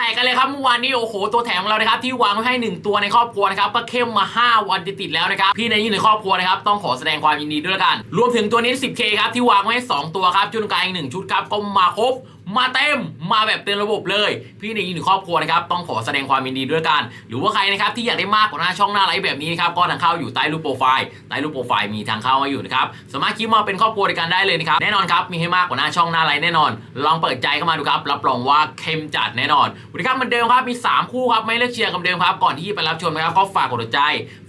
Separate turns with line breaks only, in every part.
แต่กันเลยครับเมื่อวานนี้โอ้โหตัวแถมของเรานะครับที่วางไว้ให้หนึ่งตัวในครอบครัวนะครับก็เข้มมา 5 วันติดๆแล้วนะครับพี่ในยี่ในครอบครัวนะครับต้องขอแสดงความยินดีด้วยละกัน รวมถึงตัวนี้ 10K ครับที่วางไว้ให้สองตัวครับชุดกลางอีกหนึ่งชุดครับก็มาครบ มาเต็มมาแบบเต็มระบบเลย พี่ในยี่ในครอบครัวนะครับต้องขอแสดงความยินดีด้วยกัน หรือว่าใครนะครับที่อยากได้มากกว่าหน้าช่องหน้าไลฟ์แบบนี้นะครับก็ทางเข้าอยู่ใต้รูปโปรไฟล์ใต้รูปโปรไฟล์มีทางเข้ามาอยู่นะครับสามารถคลิกมาเป็นครอบครัวด้วยกันได้เลยนะครับแน่นอนครับมีให้มากกว่าหน้าช่องหน้าไลฟ์แน่นอน ลองเปิดใจเข้ามาดูครับรับรองว่าเข้มจัดแน่นอนวันนี้ครับเหมือนเดิมครับมี 3 คู่ครับไม่เลือกเชียร์กันเดิมครับก่อนที่จะไปรับชมนะครับก็ฝากกดติดใจ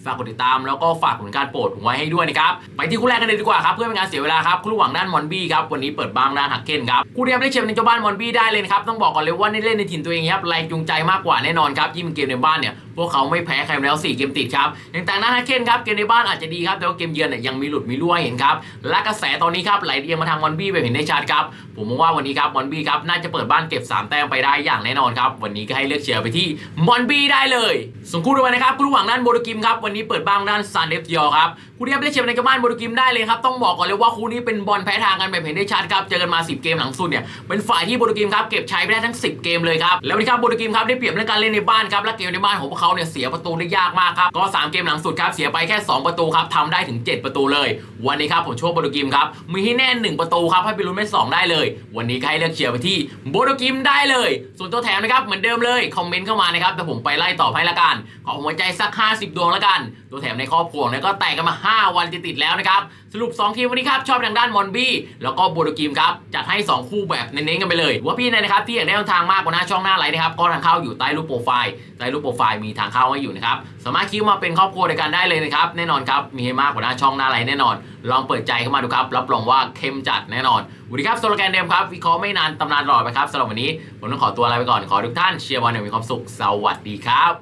ฝากกดติดตามแล้วก็ฝากผลการโปรดผมไว้ให้ด้วยนะครับไปที่คู่แรกกันเลยดีกว่าครับเพื่อเป็นการเสียเวลาครับคู่หว่างด้านมอนบี้ครับวันนี้เปิดบ้างด้านหักเก้นครับคู่ที่ครับได้เชียร์ในเจ้าบ้านมอนบี้ได้เลยครับต้องบอกก่อนเลยว่านี่เล่นในถิ่นตัวเองครับแรงจูงใจมากกว่าแน่นอนครับยิ่งเป็นเกมในบ้านเนี่ยพวกเขาไม่แพ้ใครมาแล้ว 4 เกมติดครับอย่างต่างด้นฮักเก้นครับเกมในบ้านอาจจะดีครับแต่ว่าเกมเยือนเนี่ยยังมีหลุดมีรั่วเห็นครับและกระแสตอนนี้ครับไหลเอียงมาทางมอนบี้แบบเห็นได้ชัดครับผมมองว่าวันนี้ครับมอนบี้ครับน่าจะเปิดบ้านเก็บสามแต้มไปได้อย่างแน่นอนครับวันนี้ก็ให้เลือกเชียร์ไปที่มอนบี้ได้เลยส่วนคู่ต่อไปนะครับคู่ระหว่างด้านโบโดกิมครับวันนี้เปิดบ้างด้านซานเดฟยอครับคู่ที่ครับได้เชียร์ในกระบ้านโบโดกิมได้เลยครับต้องบอกก่อนเลยว่าคู่นี้เป็นบอลแพ้ทางกันแบบเห็นได้ชัดครับเจอกันมา 10 เกมหลังสุดเนี่ยเป็นฝ่ายที่โบโดกิมครับเก็บชัยไปได้ทั้ง 10 เกมเลยครับแล้ววันนี้ครับโบโดกิมครับได้เปรียบเรื่องการเล่นในบ้านครับและเกมในบ้านของพวกเขาเนี่ยเสียประตูได้ยากมากครับ ก็สามเกมหลังสุดครับ เสียไปแค่ 2 ประตูครับทำได้ถึง 7 ประตูเลย วันนี้ครับผมช่วยโบโดกิมครับ มีให้แน่หนึ่งประตูครับให้ไปลุ้นเป็นสองได้เลย วันนี้ก็ให้เลือกเชียร์ไปที่โบโดกิมได้เลย ส่วนตัวแถมนะครับเหมือนเดิมเลยคอมเมนต์เข้ามานะครับแต่ผมไปไล่ตอบให้ละกัน ขอหัวใจสัก 50 ดวงละกัน ตัวแถมในครอบครัวเนี่ยก็แตกกันมา 5 วันติดๆแล้วนะครับสรุป 2 ทีมวันนี้ครับชอบทางด้านมอนบี้แล้วก็โบโดกิมครับจัดให้ 2 คู่แบบเน้นๆกันไปเลย ว่าพี่นนะครับที่อยากได้ทางมากกว่าหน้าช่องหน้าไลน์นะครับก็ทางเข้าอยู่ใต้รูปโปรไฟล์ใต้รูปโปรไฟล์มีทางเข้าให้อยู่นะครับ สามารถคิวมาเป็นครอบครัวด้วกันได้เลยนะครับ แน่นอนครับ มีให้มากกว่าหน้าช่องหน้าไลน์แน่นอน ลองเปิดใจเข้ามาดูครับ รับรองว่าเข้มจัดแน่นอนวันนี้ครับสโลแกนเดิมครับ วิเคราะห์ไม่นานตำนานหลอดไปครับสำหรับวันนี้ผมต้องขอตัวลาไปก่อน ขอทุกท่านเชียร์บอลอย่างมีความสุข สวัสดีครับ